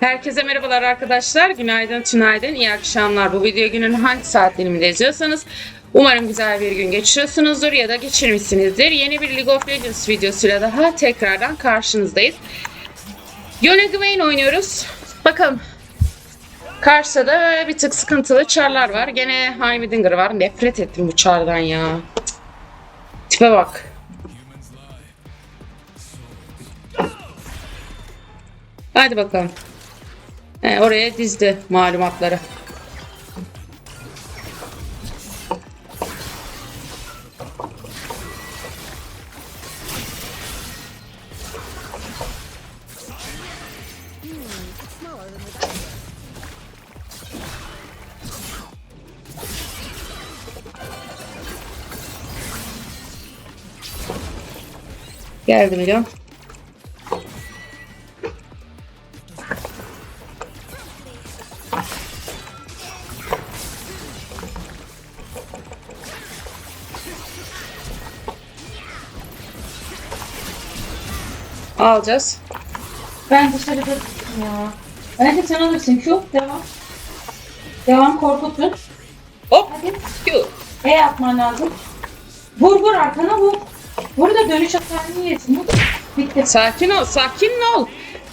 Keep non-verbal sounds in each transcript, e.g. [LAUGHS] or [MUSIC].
Herkese merhabalar arkadaşlar. Günaydın, tünaydın, iyi akşamlar. Bu video günün hangi saat diliminde izliyorsanız umarım güzel bir gün geçiriyorsunuzdur ya da geçirmişsinizdir. Yeni bir League of Legends videosuyla daha tekrardan karşınızdayız. Yone Gwen oynuyoruz. Bakalım. Karşıda da bir tık sıkıntılı çarlar var. Gene Heimerdinger var. Nefret ettim bu çardan ya. Tipe bak. Hadi bakalım. He, oraya dizdi malumatları. Geldi milyon. Alacağız. Ben dışarıda tuttum ya. Bence sen alırsın. Şu devam. Devam korkutun. Hop. Hadi. Q. E yapman lazım. Vur vur arkana vur. Vur da dönüş atarını yesin. Vur. Bitti. Sakin ol, sakin ol.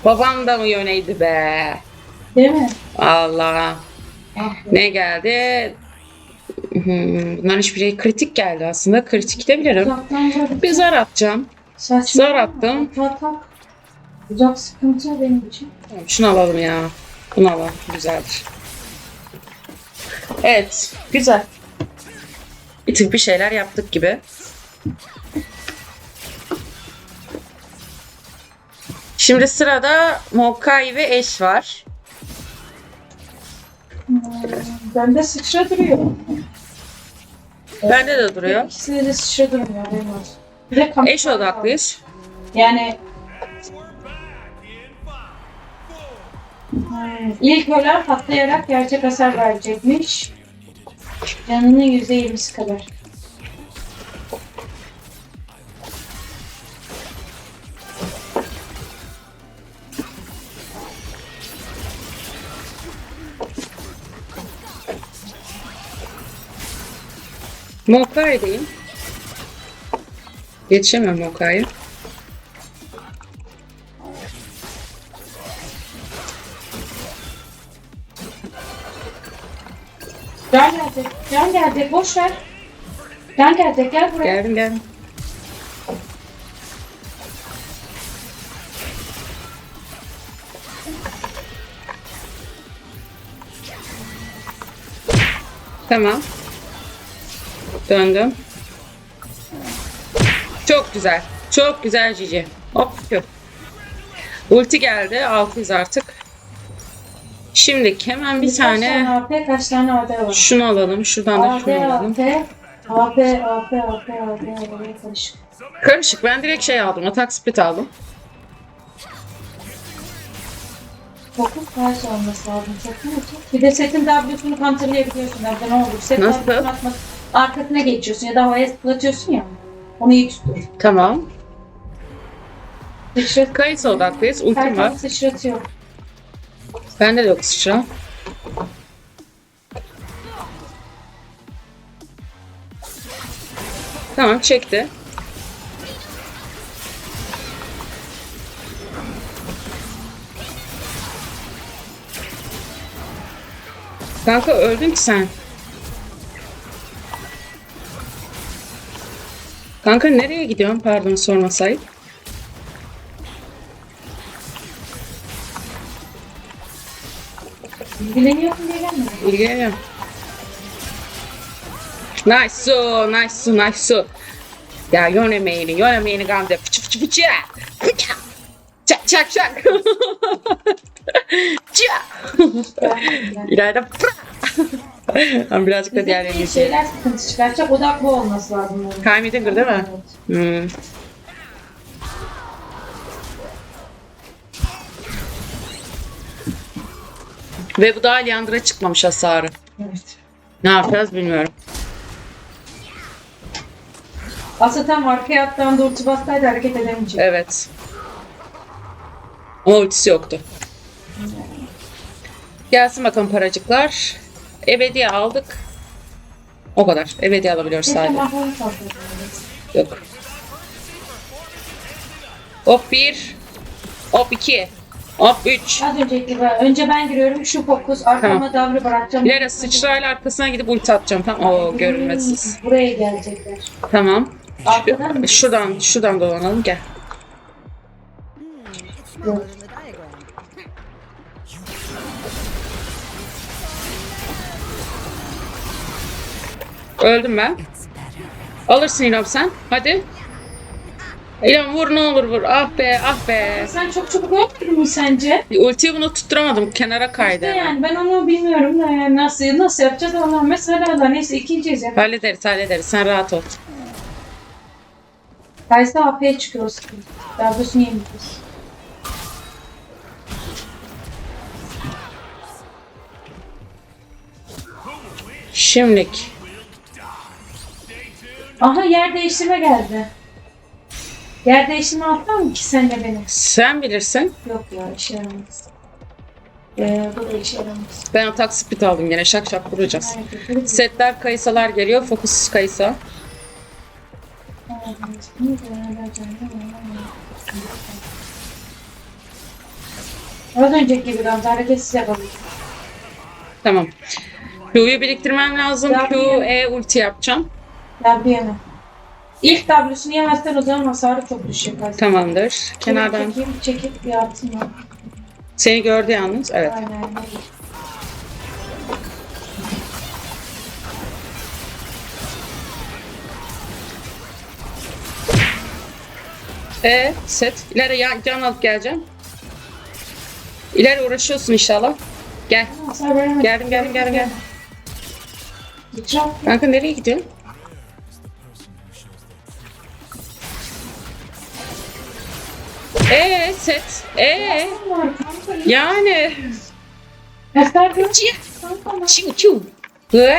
Babam da mı yöneydi be? Değil mi? Allah. Ah. Ne geldi? Hmm, bunların hiçbiri kritik geldi aslında. Kritik de bilirim. Bir zar atacağım. Saçma. Zar attım. Tak sıkıntı benim için. Tamam, Şunu alalım ya. Bunu alalım. Güzeldir. Evet. Güzel. Bir tık bir şeyler yaptık gibi. Şimdi sırada Mokai ve Eş var. Hmm, bende sıçra duruyor. Bende de duruyor. İkisinde de sıçra durmuyor. benim olsun. Eş odaklıyız. Yani Hmm, ilk ölen patlayarak gerçek hasar verecekmiş. Canının %20'si kadar. Mokai'deyim. Yetişemem Mokai'ye. Can gelecek, can gelecek, boş ver. Can gelecek, gel buraya. Geldim geldim. Tamam. Döndüm. Çok güzel. Çok güzel Cici. Hop. yok. Ulti geldi. 600 artık. Şimdi hemen bir Kaç tane tane AP, kaç tane AD var? şunu alalım. Şuradan da AP, şunu alalım. AP, AP, AP, AP, AP, AP, karışık. Karışık. Ben direkt şey aldım. Atak split aldım. 9 kaç olması lazım. Çok mu? Çok. Bir de setin W'sunu counterlayabiliyorsun. Evde ne olur? Set Nasıl? W'sunu atmak, arkasına geçiyorsun ya da havaya zıplatıyorsun ya. Onu iyi tuttur. Tamam. Sıçrat. Kayısı odaklıyız. Ultim var. Herkes sıçratıyor. Bende de yok sıçra. Tamam çekti. Kanka öldün ki sen. Kanka nereye gidiyorsun? Pardon sormasaydı. İlgileniyorsun diye. İlgileniyorum. Nice su, nice su, nice su. Ya yönemeğini, yönemeğini gamze. Fıçı fıçı fıçı. Fıçı. Çak çak çak. [LAUGHS] Çak. İleride [LAUGHS] Ben birazcık da diğerlerini Bir şeyler sıkıntı çıkaracak. Odaklı olması lazım. onun. Kaymidinger değil mi? Hmm. Ve bu daha Liandra çıkmamış hasarı. Evet. Ne yapacağız bilmiyorum. Aslında tam arkaya attığında ulti bastaydı hareket edemeyecek. Evet. Ama ultisi yoktu. Gelsin bakalım paracıklar. Ebedi aldık. O kadar. Ebedi alabiliyoruz sadece. Yok. Hop bir. Hop iki. Hop üç. Az önceki gibi. Önce ben giriyorum. Şu fokus. Arkama davranı bırakacağım. İleri sıçrayla arkasına gidip ulti atacağım. Tamam. Oo görünmesiz. Buraya gelecekler. Tamam. Arkadan mı? Şuradan, şuradan dolanalım. Gel. Yok. Öldüm ben. Alırsın İrem sen. Hadi. İrem vur ne olur vur. Ah be ah be. Sen çok çabuk öldürdün mü sence? Ultiyi bunu tutturamadım. Kenara kaydı. İşte yani ben onu bilmiyorum da yani nasıl nasıl yapacağız ama mesela da neyse ikinciyiz ya. Hallederiz hallederiz. Sen rahat ol. Kaysa AP'ye çıkıyor o sıkıntı. Daha doğrusu niye biliyorsun? Şimdilik. Aha yer değiştirme geldi. Yer değiştirme atlar mı ki senle beni? Sen bilirsin. Yok ya işe yaramaz. Ee, bu da işe yaramaz. Ben atak speed aldım gene. Şak şak vuracağız. Aynen. Setler kayısalar geliyor. Fokus kayısa. Az önceki gibi Gamze hareketsiz yapalım. Tamam. Q'yu biriktirmem lazım. Q, E ulti yapacağım. Yana. İlk W'sunu yemezsen o zaman hasarı çok aslında. Tamamdır. Kenardan. Çekeyim, çekip bir ya. Seni gördü yalnız. Evet. Aynen. E set. İleri yan, can alıp geleceğim. İleri uğraşıyorsun inşallah. Gel. Hasar veremedim. Geldim geldim geldim geldim. Çok Kanka nereye gidiyorsun? Ee set. Ee yani. Çiğ. Çiğ çiğ. Hı.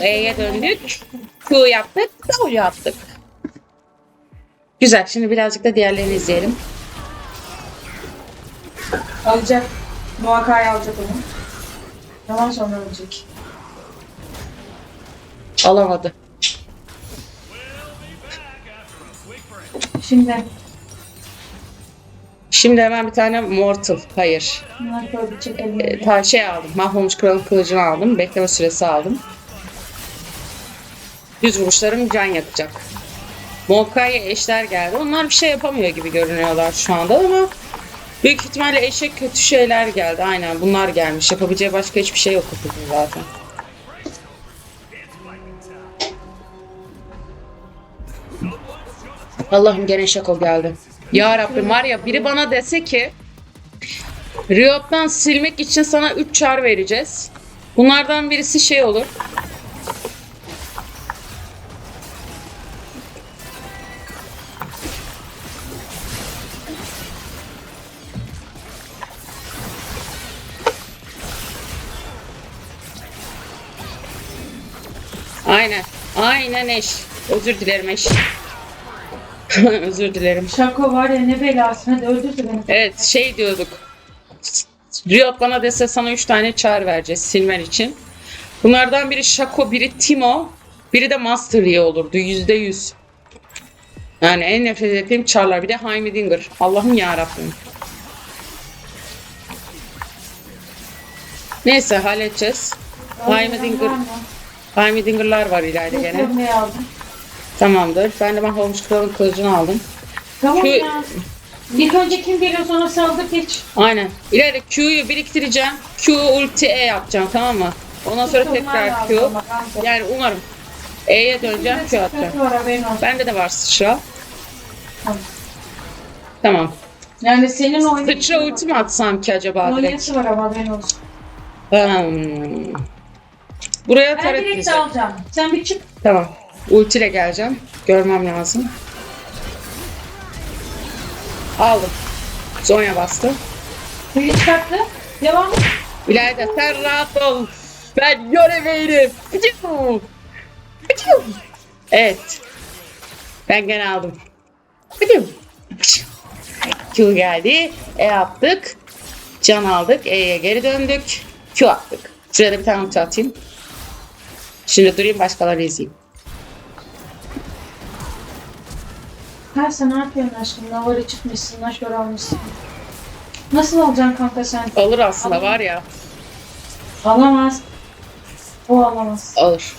E'ye döndük. Q yaptık. W yaptık. Güzel. Şimdi birazcık da diğerlerini izleyelim. Alacak. Muhakkak alacak onu. Yalan sonra ölecek. Alamadı. Şimdi Şimdi hemen bir tane Mortal. Hayır. böyle bir çekelim. E, ta şey aldım. Mahvolmuş kralın kılıcını aldım. Bekleme süresi aldım. Düz vuruşlarım can yakacak. Molkay'a eşler geldi. Onlar bir şey yapamıyor gibi görünüyorlar şu anda ama büyük ihtimalle eşek kötü şeyler geldi. Aynen bunlar gelmiş. Yapabileceği başka hiçbir şey yok zaten. Allah'ım gene şako geldi. Ya Rabbim var ya biri bana dese ki Riot'tan silmek için sana 3 çar vereceğiz. Bunlardan birisi şey olur. Aynen. Aynen eş. Özür dilerim eş. [LAUGHS] Özür dilerim. Şako var ya ne belası. Hadi öldürdü beni. Evet şey diyorduk. Riot bana dese sana 3 tane çağrı vereceğiz silmen için. Bunlardan biri Shaco, biri Timo, biri de Master Yi olurdu yüzde yüz. Yani en nefret ettiğim çarlar. Bir de Heimerdinger. Allah'ım ya Rabbim. Neyse halledeceğiz. Heimerdinger, Heimerdinger'lar var ileride gene. Görmeyi aldım. Tamamdır. Ben de ben Holmes Kral'ın kılıcını aldım. Tamam Şu- ya. İlk önce kim geliyor sonra saldır geç. Aynen. İleride Q'yu biriktireceğim. Q ulti E yapacağım tamam mı? Ondan sonra tekrar Q. Yani umarım E'ye döneceğim Q atacağım. Var. Bende de var sıçra. Tamam. Tamam. Yani senin oyun... Sıçra ulti mi atsam ki acaba direkt? Oynayası var ama haberin olsun. Hmm. Buraya Ben direkt alacağım. Sen bir çık. Tamam. Ultiyle geleceğim. Görmem lazım. Aldım. Zonya bastı. Biri çıkarttı. Devam et. İlayda sen rahat ol. Ben. Pıcık. Evet. Ben gene aldım. Q geldi. E attık. Can aldık. E'ye geri döndük. Q attık. Şuraya da bir tane atayım. Şimdi durayım başkaları izleyeyim. Her sen ne yapıyorsun aşkım? Navarı çıkmışsın, naşör almışsın. Nasıl alacaksın kanka sen? Alır aslında var ya. Alamaz. O alamaz. Alır.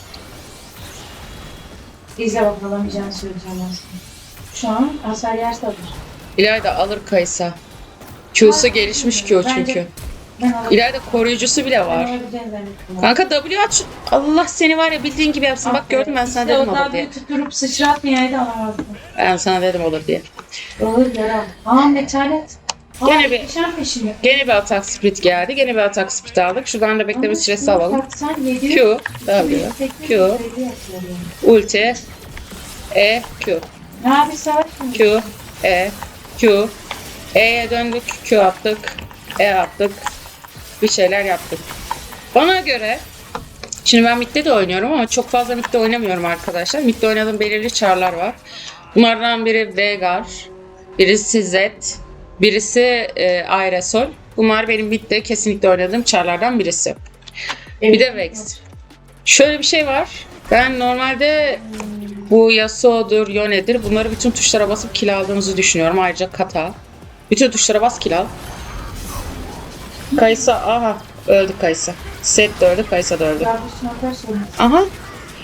İzle bak alamayacağını söyleyeceğim sana. Şu an hasar yerse alır. İlayda alır Kaysa. Q'su gelişmiş Q Bence- çünkü. Ben İlayda koruyucusu bile var. Kanka W aç. Allah seni var ya bildiğin gibi yapsın. Bak gördüm ben sana dedim olur diye. tutturup sıçratmayaydı alamazdım. Ben sana dedim olur diye. Olur yarar. Aa metalet. Gene bir- peşimi. Gene bir atak split geldi. Gene bir atak split aldık. Şuradan da bekleme süresi alalım. Sen 700 Q, W, Q, ulti, E, Q, Abi savaş mı? Q, E, Q, E'ye döndük, Q attık, E attık, bir şeyler yaptık. Bana göre, şimdi ben midde de oynuyorum ama çok fazla midde oynamıyorum arkadaşlar. Midde oynadığım belirli çarlar var. Bunlardan biri Veigar, birisi Z, birisi e, Aerosol. Bunlar benim midde kesinlikle oynadığım çarlardan birisi. Bir de Vex. Şöyle bir şey var. Ben normalde bu Yasuo'dur, Yone'dir. Bunları bütün tuşlara basıp kill aldığımızı düşünüyorum. Ayrıca Kata. Bütün tuşlara bas kill al. Kaysa, aha öldü Kaysa. Set de öldü, Kaysa da öldü. Yardımcısına atarsın. Aha,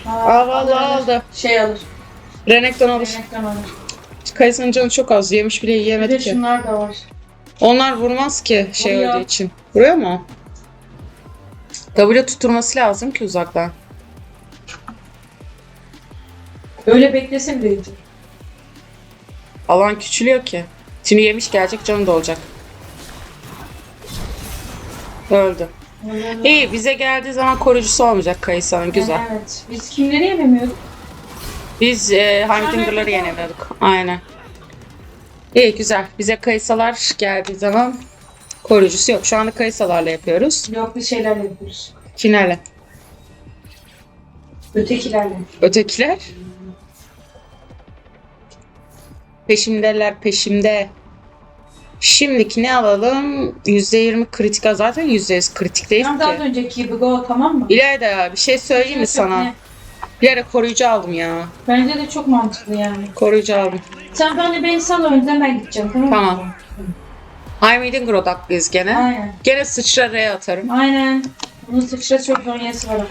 Aa, vallahi aldı. Şey alır. Renekton alır. Renekten alır. Kayısının canı çok az. Yemiş bile Bir yiyemedi de ki. şunlar da var. Onlar vurmaz ki şey Vuruyor. öldüğü için. Vuruyor mu? W tutturması lazım ki uzaktan. Öyle beklesin büyücü. Alan küçülüyor ki. Şimdi yemiş gelecek canı da olacak. Öldü. İyi bize geldiği zaman koruyucusu olmayacak Kayısa'nın güzel. Evet. Biz kimleri yememiyorduk? Biz e, Heimdinger'ları yenemiyorduk. Aynen. İyi güzel. Bize Kayısalar geldiği zaman koruyucusu yok. Şu anda Kayısalarla yapıyoruz. Yok bir şeyler yapıyoruz. Kimlerle? Ötekilerle. Ötekiler? Peşimdeler peşimde. Şimdiki ne alalım? %20 kritik. Zaten %100 kritikteyiz Tam daha ki. önceki gibi go tamam mı? İlayda bir şey söyleyeyim mi sana? Ne? İlayda koruyucu aldım ya. Bence de çok mantıklı yani. Koruyucu aldım. Sen bana beni sal önden ben gideceğim tamam mı? Tamam. Heimdin Grodaklıyız gene. Aynen. Gene sıçra R'ye atarım. Aynen. Bunun sıçra çok zonyası var ama.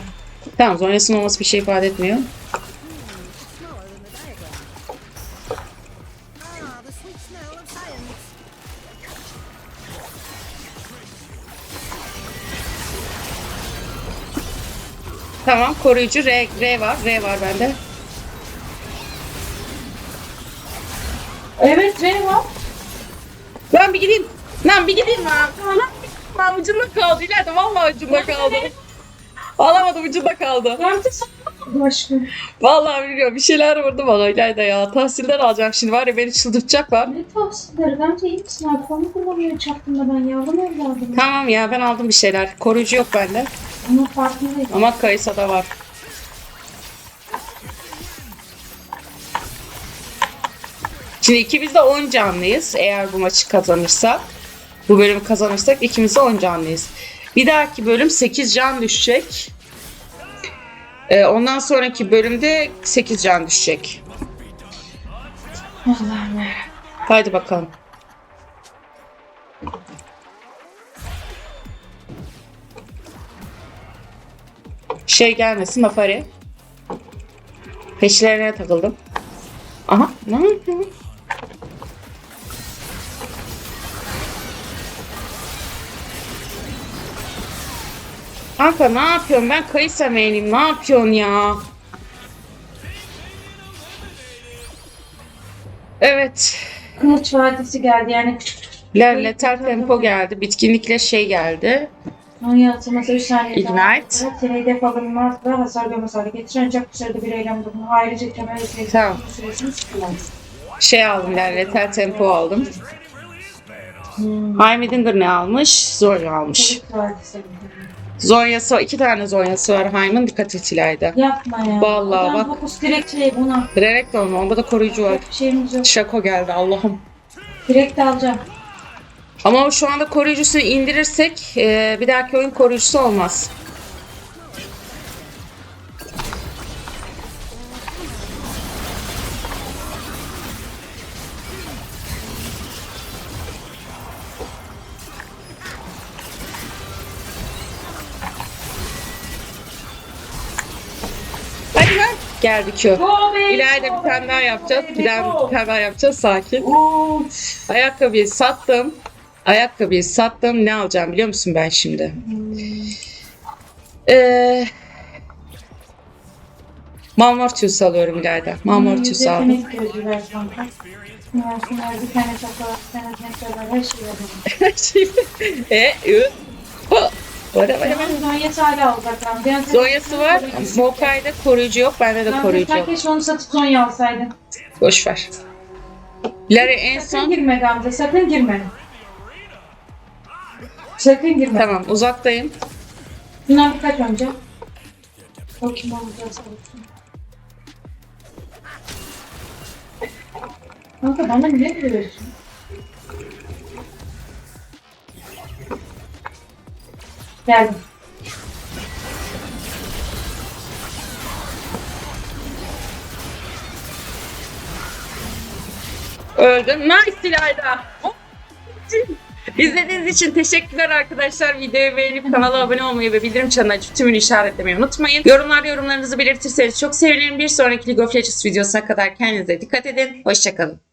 Tamam Zonya'sının olması bir şey ifade etmiyor. Tamam koruyucu R, R var. R var bende. Evet R var. Lan bir gideyim. Lan bir gideyim lan. Lan, ucunda kaldı. İleride vallahi ucunda kaldı. Alamadım ucunda kaldı. Aşkım. Vallahi biliyorum bir şeyler vurdu bana İlayda ya. Tahsilden alacağım şimdi var ya beni çıldırtacaklar. Ne tavsiyeleri? Bence iyi misin? Onu kullanıyor çaktığımda ben yavrum evladım. Tamam ya ben aldım bir şeyler. Koruyucu yok bende. Onun farkındayım. Ama Kayısa'da var. Şimdi ikimiz de 10 canlıyız. Eğer bu maçı kazanırsak, bu bölümü kazanırsak ikimiz de 10 canlıyız. Bir dahaki bölüm 8 can düşecek. Ee, ondan sonraki bölümde 8 can düşecek. Allah'ım ya. Haydi bakalım. Şey gelmesin Mafari. Peşlerine takıldım. Aha. Ne yapıyor? Kanka ne yapıyorsun? Ben kayısa main'im. Ne yapıyorsun ya? Evet. Kılıç vadisi geldi yani küçük küçük. Le- Letal tempo geldi. Bitkinlikle şey geldi. Onun atılması 3 saniye Ignite. Seni hedef alınmazsa hasar görmez hale getiren ancak sırada bir eylem durumu. Ayrıca temel etkili Tamam. süresini. Şey aldım yani letal tempo aldım. Hmm. Heimdinger ne almış? Zor almış. Kılıç vadisi. Zonyası var. iki tane zonyası var Haym'ın. Dikkat et İlayda. Yapma ya. Vallahi Adam bak. Fokus direkt şey buna. Direkt olma. Onda da koruyucu var. Bir şeyimiz yok. Şako geldi Allah'ım. Direkt alacağım. Ama şu anda koruyucusunu indirirsek e, bir dahaki oyun koruyucusu olmaz. Hadi lan. Q. Go be. İleride bir tane daha yapacağız. Bir, daha, bir tane daha yapacağız. Sakin. Ayakkabıyı sattım. Ayakkabıyı sattım. Ne alacağım biliyor musun ben şimdi? Ee, Malmortius alıyorum ileride. Malmortius aldım. Her şey [LAUGHS] e, ü, vara vara. Hemen Zonya'sı hala lan. Diğer Zonya'sı var. Mokay'da koruyucu yok. Bende de koruyucu yok. keşke onu satıp Zonya alsaydın. Boş ver. Larry en Sakın son. girme Gamze, sakın girme. Sakın girme. Tamam uzaktayım. Bundan birkaç önce. O kim olacağız? Kanka bana ne diyorsun? Geldim. Öldüm. Nice İlayda. İzlediğiniz için teşekkürler arkadaşlar. Videoyu beğenip kanala abone olmayı ve bildirim çanını açıp tümünü işaretlemeyi unutmayın. Yorumlarda yorumlarınızı belirtirseniz çok sevinirim. Bir sonraki League of Legends videosuna kadar kendinize dikkat edin. Hoşçakalın.